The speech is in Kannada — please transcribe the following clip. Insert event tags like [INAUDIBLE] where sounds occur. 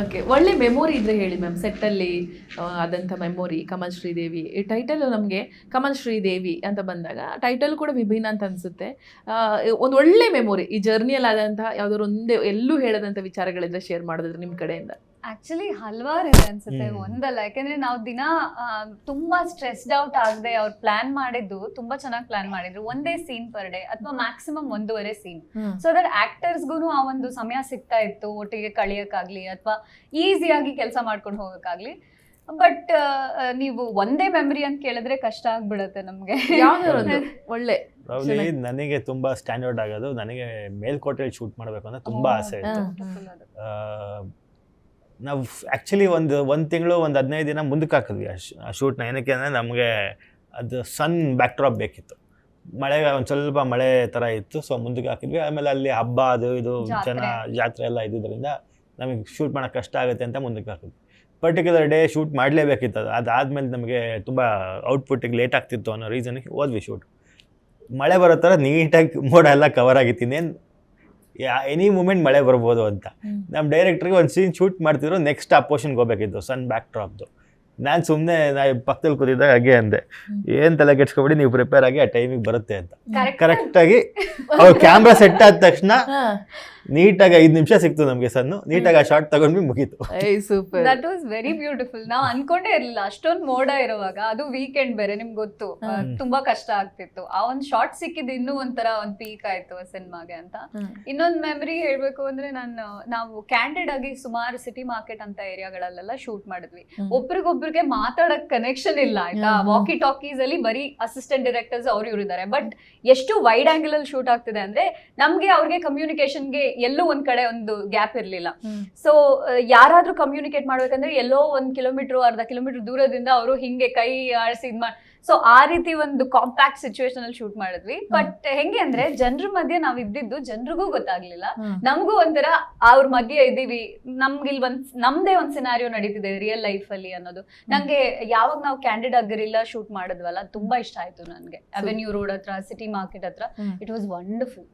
ಓಕೆ ಒಳ್ಳೆ ಮೆಮೊರಿ ಇದ್ರೆ ಹೇಳಿ ಮ್ಯಾಮ್ ಸೆಟ್ಟಲ್ಲಿ ಆದಂಥ ಮೆಮೊರಿ ಕಮಲ್ ಶ್ರೀದೇವಿ. ಈ ಟೈಟಲ್ ನಮಗೆ ಕಮಲ್ ಶ್ರೀದೇವಿ ಅಂತ ಬಂದಾಗ ಟೈಟಲ್ ಕೂಡ ವಿಭಿನ್ನ ಅಂತ ಅನಿಸುತ್ತೆ. ಒಂದು ಒಳ್ಳೆ ಮೆಮೊರಿ ಈ ಜರ್ನಿಯಲ್ಲಿ ಆದಂತಹ ಯಾವ್ದಾದ್ರು ಒಂದೇ, ಎಲ್ಲೂ ಹೇಳದಂಥ ವಿಚಾರಗಳಿದ್ರೆ ಶೇರ್ ಮಾಡಿದ್ರೆ ನಿಮ್ಮ ಕಡೆಯಿಂದ. ಆಕ್ಚುಲಿ ಹಲವಾರು ಇದೆ ಅನ್ಸುತ್ತೆ. ಒಂದಲ್ಲ. ಯಾಕಂದ್ರೆ ನಾವು ದಿನ ಆ, ತುಂಬಾ ಸ್ಟ್ರೆಸ್ಡ್ ಔಟ್ ಆಗದೆ ಅವ್ರು ಪ್ಲಾನ್ ಮಾಡಿದ್ದು ತುಂಬಾ ಚೆನ್ನಾಗಿ ಪ್ಲಾನ್ ಮಾಡಿದ್ರು. ಒಂದೇ ಸೀನ್ ಪರ್ ಡೇ ಅಥವಾ ಮ್ಯಾಕ್ಸಿಮಮ್ ಒಂದೂವರೆ ಸೀನ್ ಸೊ ದಟ್ ಆಕ್ಟರ್ಸ್ಗೂ ಆ ಒಂದು ಸಮಯ ಸಿಗ್ತಾ ಇತ್ತು ಒಟ್ಟಿಗೆ ಕಳಿಯಕ್ಕಾಗ್ಲಿ ಅಥವಾ ಈಸಿಯಾಗಿ ಕೆಲಸ ಮಾಡ್ಕೊಂಡು ಹೋಗಕ್ಕಾಗ್ಲಿ. ಬಟ್ ನೀವು ಒಂದೇ ಮೆಮರಿ ಅಂತ ಕೇಳಿದ್ರೆ ಕಷ್ಟ ಆಗ್ಬಿಡುತ್ತೆ ನಮ್ಗೆ. [LAUGHS] ಒಳ್ಳೆ. ನನಗೆ ತುಂಬಾ ಸ್ಟ್ಯಾಂಡರ್ಡ್ ಆಗೋದು ನನಗೆ ಮೇಲ್ಕೋಟೆಯಲ್ಲಿ ಶೂಟ್ ಮಾಡಬೇಕು ಅಂತ ತುಂಬಾ ಆಸೆ ಇತ್ತು. ನಾವು ಆ್ಯಕ್ಚುಲಿ ಒಂದು ಒಂದು ತಿಂಗಳು ಒಂದು ಹದಿನೈದು ದಿನ ಮುಂದಕ್ಕೆ ಹಾಕಿದ್ವಿ ಆ ಶೂಟ್ನ ಏನಕ್ಕೆ ಅಂದರೆ ನಮಗೆ ಅದು ಸನ್ ಬ್ಯಾಕ್ಡ್ರಾಪ್ ಬೇಕಿತ್ತು. ಮಳೆ ಒಂದು ಸ್ವಲ್ಪ ಮಳೆ ಥರ ಇತ್ತು ಸೊ ಮುಂದಕ್ಕೆ ಹಾಕಿದ್ವಿ. ಆಮೇಲೆ ಅಲ್ಲಿ ಹಬ್ಬ ಅದು ಇದು ಜನ ಜಾತ್ರೆ ಎಲ್ಲ ಇದ್ದಿದ್ದರಿಂದ ನಮಗೆ ಶೂಟ್ ಮಾಡೋಕೆ ಕಷ್ಟ ಆಗುತ್ತೆ ಅಂತ ಮುಂದಕ್ಕೆ ಹಾಕಿದ್ವಿ. ಪರ್ಟಿಕ್ಯುಲರ್ ಡೇ ಶೂಟ್ ಮಾಡಲೇಬೇಕಿತ್ತು ಅದು. ಅದಾದಮೇಲೆ ನಮಗೆ ತುಂಬ ಔಟ್ಪುಟ್ಟಿಗೆ ಲೇಟ್ ಆಗ್ತಿತ್ತು ಅನ್ನೋ ರೀಸನ್ಗೆ ಹೋದ್ವಿ ಶೂಟ್ ಮಳೆ ಬರೋ ಥರ ನೀಟಾಗಿ ಮೋಡ ಎಲ್ಲ ಕವರ್ ಆಗಿತ್ತು ಇನ್ನೇನು ಎನಿ ಮೂಮೆಂಟ್ ಮಳೆ ಬರ್ಬೋದು ಅಂತ. ನಮ್ಮ ಡೈರೆಕ್ಟ್ರಿಗೆ ಒಂದು ಸೀನ್ ಶೂಟ್ ಮಾಡ್ತಿದ್ರು ನೆಕ್ಸ್ಟ್ ಆ ಪೋರ್ಷನ್ಗೆ ಹೋಗ್ಬೇಕಿತ್ತು ಸನ್ ಬ್ಯಾಕ್ ಡ್ರಾಪ್ದು ನಾನು ಸುಮ್ಮನೆ ನಾ ಪಕ್ಕದಲ್ಲಿ ಕೂತಿದ್ದಾಗ ಹಾಗೆ ಅಂದೆ. ಏನು ತಲೆ ಕೆಡ್ಸ್ಕೊಬಿಡಿ ನೀವು ಪ್ರಿಪೇರ್ ಆಗಿ ಆ ಟೈಮಿಗೆ ಬರುತ್ತೆ ಅಂತ. ಕರೆಕ್ಟಾಗಿ ಅವ್ರು ಕ್ಯಾಮ್ರಾ ಸೆಟ್ ಆದ ತಕ್ಷಣ ಹಾ. ನೀಟಾಗಿ ಐದು ನಿಮಿಷ ಸಿಕ್ತು ನಮಗೆ ಸಣ್ಣ ನೀಟಾಗಿ ಆ ಶಾರ್ಟ್ ತಗೊಂಡ್ವಿ ಮುಗೀತು. I super that was very beautiful ನಾವು ಅನ್ಕೊಂಡೇ ಇರಲಿಲ್ಲ. ಅಷ್ಟೊಂದು ಮೋಡ ಇರುವಾಗ ಅದು ವೀಕೆಂಡ್ ಬೇರೆ ನಿಮ್ಗೆ ಗೊತ್ತು. ತುಂಬಾ ಕಷ್ಟ ಆಗ್ತಿತ್ತು. ಆ ಒಂದು ಶಾರ್ಟ್ ಸಿಕ್ಕಿದ್ ಇನ್ನೂ ಒಂಥರ ಒಂದು ಪೀಕ್ ಆಯ್ತು ಸಿನಿಮಾಗೆ ಅಂತ. ಇನ್ನೊಂದು ಮೆಮರಿ ಹೇಳ್ಬೇಕು ಅಂದ್ರೆ ನಾನು ನಾವು ಕ್ಯಾಂಡಿಡ್ ಆಗಿ ಸುಮಾರು ಸಿಟಿ ಮಾರ್ಕೆಟ್ ಅಂತ ಏರಿಯಾಗಳಲ್ಲೆಲ್ಲ ಶೂಟ್ ಮಾಡಿದ್ವಿ. ಒಬ್ರಿಗೊಬ್ರಿಗೆ ಮಾತಾಡಕ್ ಕನೆಕ್ಷನ್ ಇಲ್ಲ ಆಯ್ತಾ. ವಾಕಿ ಟಾಕೀಸ್ ಅಲ್ಲಿ ಬರೀ ಅಸಿಸ್ಟೆಂಟ್ ಡೈರೆಕ್ಟರ್ಸ್ ಅವ್ರು ಇವ್ರು ಇದ್ದಾರೆ ಬಟ್ ಎಷ್ಟು ವೈಡ್ ಆಂಗಲ್ ಅಲ್ಲಿ ಶೂಟ್ ಆಗ್ತಿದೆ ಅಂದ್ರೆ ನಮ್ಗೆ ಅವ್ರಿಗೆ ಕಮ್ಯುನಿಕೇಶನ್ಗೆ ಎಲ್ಲೂ ಒಂದ್ ಕಡೆ ಒಂದು ಗ್ಯಾಪ್ ಇರ್ಲಿಲ್ಲ. ಸೊ ಯಾರಾದ್ರೂ ಕಮ್ಯುನಿಕೇಟ್ ಮಾಡ್ಬೇಕಂದ್ರೆ ಎಲ್ಲೋ ಒಂದ್ ಕಿಲೋಮೀಟರ್ ಅರ್ಧ ಕಿಲೋಮೀಟರ್ ದೂರದಿಂದ ಅವರು ಹಿಂಗೆ ಕೈ ಆಡಿಸಿ ಇದ್ ಮಾಡಿ. ಸೊ ಆ ರೀತಿ ಒಂದು ಕಾಂಪ್ಯಾಕ್ಟ್ ಸಿಚುವೇಶನ್ ಅಲ್ಲಿ ಶೂಟ್ ಮಾಡಿದ್ವಿ. ಬಟ್ ಹೆಂಗೆ ಅಂದ್ರೆ ಜನರ ಮಧ್ಯೆ ನಾವ್ ಇದ್ದಿದ್ದು ಜನರಿಗೂ ಗೊತ್ತಾಗ್ಲಿಲ್ಲ. ನಮಗೂ ಒಂಥರ ಅವ್ರ ಮಧ್ಯೆ ಇದ್ದೀವಿ. ನಮ್ಗಿಲ್ ಒಂದ್ ನಮ್ದೇ ಒಂದ್ ಸಿನಾರಿಯೋ ನಡೀತಿದೆ ರಿಯಲ್ ಲೈಫ್ ಅಲ್ಲಿ ಅನ್ನೋದು. ನಂಗೆ ಯಾವಾಗ ನಾವು ಕ್ಯಾಂಡಿಡ್ ಆಗಿರಿಲ್ಲ ಶೂಟ್ ಮಾಡಿದ್ವಲ್ಲ ತುಂಬಾ ಇಷ್ಟ ಆಯ್ತು ನನ್ಗೆ. ಅವೆನ್ಯೂ ರೋಡ್ ಹತ್ರ ಸಿಟಿ ಮಾರ್ಕೆಟ್ ಹತ್ರ. It was wonderful